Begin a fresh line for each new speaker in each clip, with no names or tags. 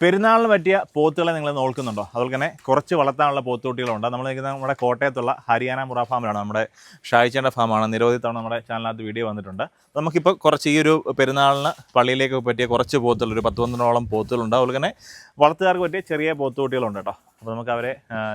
പെരുന്നാളിന് പറ്റിയ പോത്തുകളെ നിങ്ങൾ നോക്കുന്നുണ്ടോ അതുപോലെ തന്നെ കുറച്ച് വളർത്താനുള്ള പോത്തുകുട്ടികളുണ്ട്. നമ്മൾ നിൽക്കുന്ന നമ്മുടെ കോട്ടയത്തുള്ള ഹരിയാന മുറ ഫാമിലാണ് നമ്മുടെ ഷായിച്ചേന്റെ ഫാമാണ്. നിരവധി തവണ നമ്മുടെ ചാനലിനകത്ത് വീഡിയോ വന്നിട്ടുണ്ട്. നമുക്കിപ്പോൾ കുറച്ച് ഈ ഒരു പെരുന്നാളിന് പള്ളിയിലേക്ക് പറ്റിയ കുറച്ച് പോത്തുകൾ ഒരു പത്ത് പന്ത്രണ്ടോളം പോത്തുകളുണ്ട്. അതുപോലെ തന്നെ വളർത്തുകാർക്ക് പറ്റിയ ചെറിയ പോത്തുകുട്ടികളുണ്ട് കേട്ടോ. അപ്പോൾ നമുക്ക് അവരെ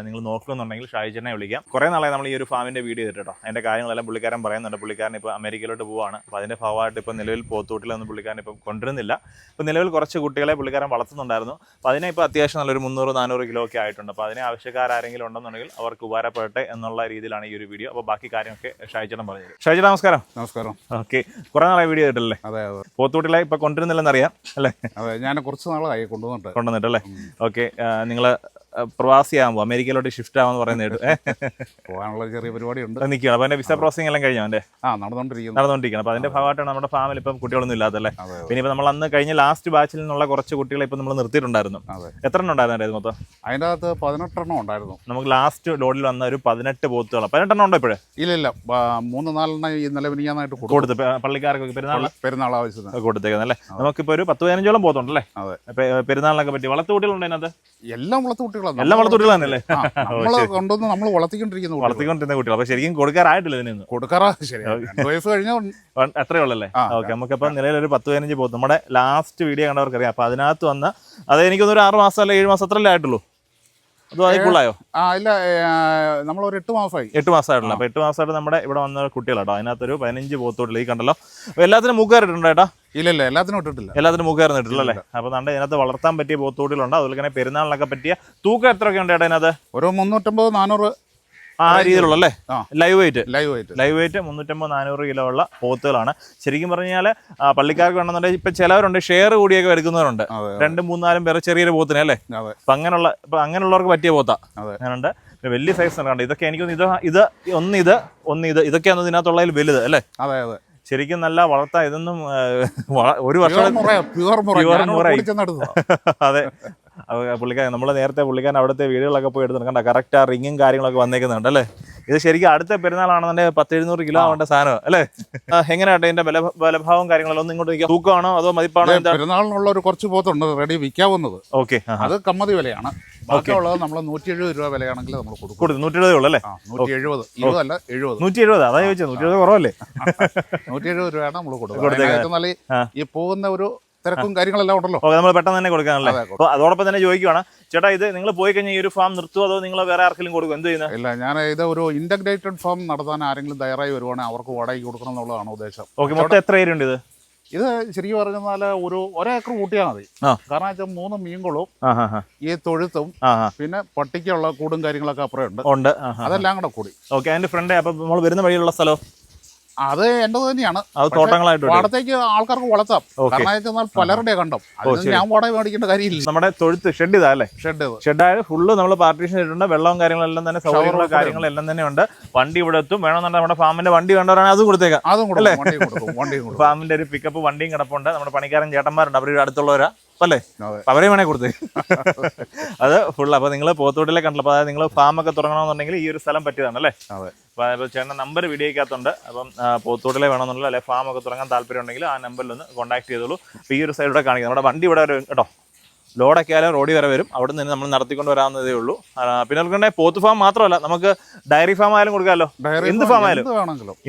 നിങ്ങൾ നോക്കണമെന്നുണ്ടെങ്കിൽ ഷാജിനെ വിളിക്കാം. കുറേ നാളായി നമ്മൾ ഈ ഒരു ഫാമിന്റെ വീഡിയോ ചെയ്തിട്ട് കേട്ടോ അതിന്റെ കാര്യങ്ങളെല്ലാം പുള്ളിക്കാരൻ പറയുന്നുണ്ട്. പുള്ളിക്കാരൻ ഇപ്പോൾ അമേരിക്കയിലോട്ട് പോവാണ്. അപ്പോൾ അതിന്റെ ഭാഗമായിട്ട് ഇപ്പോൾ നിലവിൽ പോത്തൂട്ടിലൊന്നും പുള്ളിക്കാരൻ ഇപ്പം കൊണ്ടുവരുന്നില്ല. ഇപ്പോൾ നിലവിൽ കുറച്ച് കുട്ടികളെ പുള്ളിക്കാരൻ വളർത്തുന്നുണ്ടായിരുന്നു. അപ്പോൾ അതിനെ ഇപ്പോൾ അത്യാവശ്യം നല്ലൊരു മുന്നൂറ് നാനൂറ് കിലോ ഒക്കെ ആയിട്ടുണ്ട്. അപ്പോൾ അതിനെ ആവശ്യക്കാരെങ്കിലും ഉണ്ടെന്നുണ്ടെങ്കിൽ അവർക്ക് ഉപകാരപ്പെടട്ടെ എന്നുള്ള രീതിയിലാണ് ഈ ഒരു വീഡിയോ അപ്പോൾ ബാക്കി കാര്യമൊക്കെ ഷായിച്ചേട്ടൻ പറഞ്ഞത് ഷാജി നമസ്കാരം.
നമസ്കാരം.
ഓക്കെ. കുറേ നാളായി വീഡിയോ ചെയ്തിട്ടല്ലേ
അതെ അതെ.
പോത്തൂട്ടിലെ ഇപ്പോൾ കൊണ്ടുവരുന്നില്ലെന്നറിയാം അല്ലേ?
അതെ ഞാൻ കുറച്ച് നാളായി കൊണ്ടുവന്നിട്ട്.
കൊണ്ടുവന്നിട്ടല്ലേ? ഓക്കെ നിങ്ങൾ പ്രവാസിയാകുമ്പോൾ അമേരിക്കയിലോട്ട് ഷിഫ്റ്റ് ആവാന്ന് പറയുന്നത് കേട്ടു.
പോകാനുള്ള ചെറിയ പരിപാടിയുണ്ട്.
നിൽക്കുകയാണ്. അപ്പോൾ എന്റെ വിസ പ്രോസസിംഗ് എല്ലാം കഴിഞ്ഞു അവന്റെ
ആ നടന്നുകൊണ്ടിരിക്കുന്നു
നടന്നുകൊണ്ടിരിക്കണം അപ്പോൾ അതിന്റെ ഭാഗമായിട്ടാണ് നമ്മുടെ ഫാമിൽ ഇപ്പം കുട്ടികളൊന്നും ഇല്ലാത്തല്ലേ പിന്നെ ഇപ്പോൾ നമ്മൾ അന്ന് കഴിഞ്ഞ ലാസ്റ്റ് ബാച്ചിൽ നിന്നുള്ള കുറച്ച് കുട്ടികളെ ഇപ്പം നമ്മൾ നിർത്തിയിട്ടുണ്ടായിരുന്നു. എത്ര എണ്ണം ഉണ്ടായിരുന്നു മൊത്തം?
അതിന്റെ അകത്ത് പതിനെട്ടെണ്ണം ഉണ്ടായിരുന്നു.
നമുക്ക് ലാസ്റ്റ് ലോഡിൽ വന്ന ഒരു പതിനെട്ട് പോത്തുകൾ പതിനെട്ടെണ്ണം ഉണ്ടോ ഇപ്പോഴേ?
ഇല്ല ഇല്ല മൂന്ന് നാലെണ്ണം ഇന്നലെ മിനിയാന്നായിട്ട് കൊടുത്തു.
കൊടുത്ത്. പെരുന്നാൾ
പെരുന്നാൾ ആവശ്യത്തിന്.
കൊടുത്തേക്കുന്നല്ലേ നമുക്കിപ്പോൾ ഒരു പത്ത് പതിനഞ്ചോളം പോത്തുണ്ടല്ലേ? പെരുന്നാളിനൊക്കെ പറ്റി വളർത്തു കുട്ടികളുണ്ട് അതിനകത്ത്
എല്ലാം വളർത്തു കുട്ടികളാണ്
എല്ലാം വളർത്തു കുട്ടികൾ
നമ്മൾ കൊണ്ടുവന്ന് നമ്മൾ വളർത്തിക്കൊണ്ടിരിക്കുന്ന.
വളർത്തിക്കൊണ്ടിരുന്ന കുട്ടികൾ അപ്പോൾ ശരിക്കും കൊടുക്കാറായിട്ടില്ല ഇതിനൊന്നും
കൊടുക്കാറാ ശരി. വയസ്സ് കഴിഞ്ഞ
അത്രേ ഉള്ളല്ലേ? ഓക്കെ നമുക്കപ്പോൾ നിലയിൽ ഒരു പത്ത് പതിനഞ്ച് പോകും. നമ്മുടെ ലാസ്റ്റ് വീഡിയോ കണ്ടവർക്കറിയാം. അപ്പൊ അതിനകത്ത് വന്ന അത് എനിക്കൊന്ന് ഒരു ആറ് മാസം അല്ല ഏഴ് മാസം അത്രല്ലേ ആയിട്ടുള്ളൂ? കൂടുതലായോ?
ആ ഇല്ല നമ്മൾ ഒരു എട്ട് മാസമായി.
എട്ട് മാസമായിട്ടുള്ള അപ്പോൾ എട്ട് മാസമായിട്ട് നമ്മുടെ ഇവിടെ വന്ന കുട്ടികളാട്ടോ. അതിനകത്തൊരു പതിനഞ്ച് പോത്തോട്ടിൽ ഈ കണ്ടല്ലോ. അപ്പോൾ എല്ലാത്തിനും മൂക്കാറിട്ടുണ്ട് ഏട്ടാ?
ഇല്ല ഇല്ല എല്ലാത്തിനും ഇട്ടിട്ടില്ല.
എല്ലാത്തിനും മൂക്കാറിന്നിട്ടില്ല അല്ലേ അപ്പോൾ നമ്മുടെ ഇതിനകത്ത് വളർത്താൻ പറ്റിയ പോത്തോട്ടിലുണ്ട് അതുപോലെ തന്നെ പെരുന്നാളിനൊക്കെ പറ്റിയ തൂക്കം എത്രയൊക്കെ ഉണ്ട് ഏട്ടാ ഇതിനകത്ത്?
ഒരു മുന്നൂറ്റമ്പത് നാനൂറ്
ആ രീതിയിലുള്ള അല്ലേ? Live weight
live weight
live weight മുന്നൂറ്റമ്പത് നാനൂറ് കിലോ ഉള്ള പോത്തുകളാണ്. ശരിക്കും പറഞ്ഞാൽ പള്ളിക്കാർക്ക് വേണമെന്നുണ്ടെങ്കിൽ ഇപ്പൊ ചിലവരുണ്ട് ഷെയർ കൂടിയൊക്കെ എടുക്കുന്നവരുണ്ട് രണ്ടും മൂന്നാലും പേര് ചെറിയൊരു പോത്തിനെ അല്ലേ? അപ്പൊ അങ്ങനെയുള്ള ഇപ്പൊ അങ്ങനെയുള്ളവർക്ക് പറ്റിയ പോത്ത. അങ്ങനെയുണ്ട്. വലിയ സൈസ് നടക്കണ്ട ഇതൊക്കെ എനിക്ക് ഇത് ഇത് ഒന്ന് ഇത് ഒന്ന് ഇത് ഇതൊക്കെയാണ് ഇതിനകത്തുള്ളതിൽ വലുത് അല്ലേ?
അതെ അതെ.
ശരിക്കും നല്ല വളർത്ത ഇതൊന്നും ഒരു വർഷം അതെ. പുള്ളിക്കാരൻ നമ്മൾ നേരത്തെ പുള്ളിക്കാരൻ അവിടുത്തെ വീടുകളൊക്കെ പോയി എടുത്ത് കണ്ട? കറക്റ്റ് ആ റിങ്ങും കാര്യങ്ങളൊക്കെ വന്നേക്കുന്നുണ്ട് അല്ലേ? ഇത് ശരിക്കും അടുത്ത പെരുന്നാളാണെന്നുണ്ടെങ്കിൽ പത്ത് എഴുന്നൂറ് കിലോ ആവേണ്ട സാധനം അല്ലേ? എങ്ങനെയാട്ടെ ഇതിന്റെ ബല ബലഭാവം കാര്യങ്ങളൊന്നും ഒന്ന് ഇങ്ങോട്ട് തൂക്കമാണോ? അതോ മതിപ്പാണോ?
പെരുന്നാളിനുള്ള ഒരു കുറച്ച് പോത്തുണ്ട് റെഡി വിൽക്കാവുന്നത്.
ഓക്കെ
അത് കമ്മതി വിലയാണ്. ബാക്കിയുള്ളത് നമ്മൾ നൂറ്റി എഴുപത് രൂപ വിലയാണെങ്കിൽ നമ്മൾ കൊടുക്കും.
കൊടുത്തു നൂറ്റി എഴുപതേ ഉള്ളൂ അല്ലേ?
ആ നൂറ്റി എഴുപത് ഇരുപതല്ല എഴുപത്.
നൂറ്റി എഴുപത് അതാ ചോദിച്ചത് നൂറ്റി എഴുപത് കുറവല്ലേ
നൂറ്റി എഴുപത് രൂപയാണ് നമ്മൾ കൊടുക്കുന്നത്. ഈ പോകുന്ന ഒരു തിരക്കും കാര്യങ്ങളെല്ലാം ഉണ്ടല്ലോ.
നമ്മൾ പെട്ടെന്ന് തന്നെ കൊടുക്കാനല്ലേ?
അപ്പൊ
അപ്പോൾ അതോടൊപ്പം തന്നെ ചോദിക്കുവാണ് ചേട്ടാ ഇത് നിങ്ങൾ പോയി കഴിഞ്ഞാൽ ഈ ഒരു ഫാം നിർത്തുമോ അതോ നിങ്ങൾ വേറെ ആർക്കെങ്കിലും കൊടുക്കും എന്ത് ചെയ്യുന്നത്
ഇല്ല ഞാൻ ഇത് ഒരു ഇന്റഗ്രേറ്റഡ് ഫാം നടത്താൻ ആരെങ്കിലും തയ്യാറായി വരുവാണെങ്കിൽ അവർക്ക് വാടകയ്ക്ക് കൊടുക്കണം എന്നുള്ളതാണ് ഉദ്ദേശം.
ഓക്കെ മൊത്തം എത്ര ഏരിയ ഉണ്ട് ഇത്?
ഇത് ശരിക്കും പറഞ്ഞാൽ ഒരു ഒരേക്കർ കൂട്ടിയാൽ മതി. കാരണം വെച്ചാൽ മൂന്ന് മീൻകുളവും
ഹാ
ഈ തൊഴുത്തും പിന്നെ പട്ടിക്കുള്ള കൂടും കാര്യങ്ങളൊക്കെ അപ്പുറം ഉണ്ട്.
ഉണ്ട്
അതെല്ലാം കൂടെ കൂടി.
ഓക്കെ അതിന്റെ ഫ്രണ്ട് അപ്പം നമ്മൾ വരുന്ന വഴിയുള്ള സ്ഥലം?
അത് എന്റെ തന്നെയാണ്.
അത് തോട്ടങ്ങളായിട്ട്.
പാടത്തേക്ക് ആൾക്കാർക്ക് വളർത്താം കാരണം വെച്ചാൽ പലരുടെ കണ്ടം. ഞാൻ വാടക മേടിക്കേണ്ട കാര്യമില്ല.
നമ്മുടെ തൊഴുത്ത് ഷെഡ് ഇതാ അല്ലേ?
ഷെഡ്
ഷെഡായത് ഫുള്ള് നമ്മൾ പാർട്ടീഷൻ ചെയ്തിട്ടുണ്ട് വെള്ളവും കാര്യങ്ങളെല്ലാം തന്നെ സൗകര്യങ്ങളും
കാര്യങ്ങളെല്ലാം
കാര്യങ്ങളും എല്ലാം തന്നെ ഉണ്ട്. വണ്ടി ഇവിടെ എത്തും. വേണമെന്നുണ്ടെങ്കിൽ നമ്മുടെ ഫാമിന്റെ വണ്ടി വേണ്ടവരാണ് അതും കൊടുത്തേക്കാം.
അതും കൊടുക്കും
ഫാമിന്റെ ഒരു പിക്കപ്പ് വണ്ടിയും കിടപ്പുണ്ട്. നമ്മുടെ പണിക്കാരൻ ചേട്ടന്മാരുണ്ട്. അവർ അടുത്തുള്ളവരാ. അല്ലേ അവരെ വേണേ കൊടുത്ത്. അത് ഫുൾ അപ്പൊ നിങ്ങൾ പോത്തോട്ടിലെ കണ്ടല്ലോ അപ്പോൾ അതായത് നിങ്ങൾ ഒക്കെ തുടങ്ങണമെന്നുണ്ടെങ്കിൽ ഈ ഒരു സ്ഥലം പറ്റിയതാണ് അല്ലേ
അപ്പോൾ
അപ്പൊ ചേട്ടൻ നമ്പർ വീഡിയോക്കകത്തുണ്ട് അപ്പം പോത്തോട്ടിലെ വേണമെന്നുള്ള അല്ലെ ഫാമൊക്കെ തുടങ്ങാൻ താല്പര്യം ഉണ്ടെങ്കിൽ ആ നമ്പറിൽ ഒന്ന് കോൺടാക്ട് ചെയ്തോളൂ. ഈ ഒരു സൈഡ് ഇവിടെ കാണിക്കാം. നമ്മുടെ വണ്ടി ഇവിടെ വരും കേട്ടോ. ലോഡൊക്കെ ആയാലും റോഡിൽ വരെ വരും. അവിടെ നിന്ന് നമ്മൾ നടത്തിക്കൊണ്ട് വരാവുന്നതേ ഉള്ളൂ. പിന്നെ നമുക്കുണ്ടെ പോത്ത് ഫാം മാത്രമല്ല നമുക്ക് ഡയറി ഫാം ആയാലും കൊടുക്കാമല്ലോ. എന്ത്
ഫാം
ആയാലും?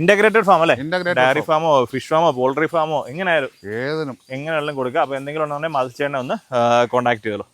ഇന്റഗ്രേറ്റഡ് ഫാം അല്ലേ? ഡയറി ഫാമോ ഫിഷ് ഫാമോ പോൾട്രി ഫാമോ എങ്ങനെ ആയാലും.
ഏതിനും.
എങ്ങനെയാണെങ്കിലും കൊടുക്കുക അപ്പോൾ എന്തെങ്കിലും ഉണ്ടെന്നുണ്ടെങ്കിൽ മതിച്ചേട്ടനെ ഒന്ന് കോൺടാക്ട് ചെയ്തോളൂ.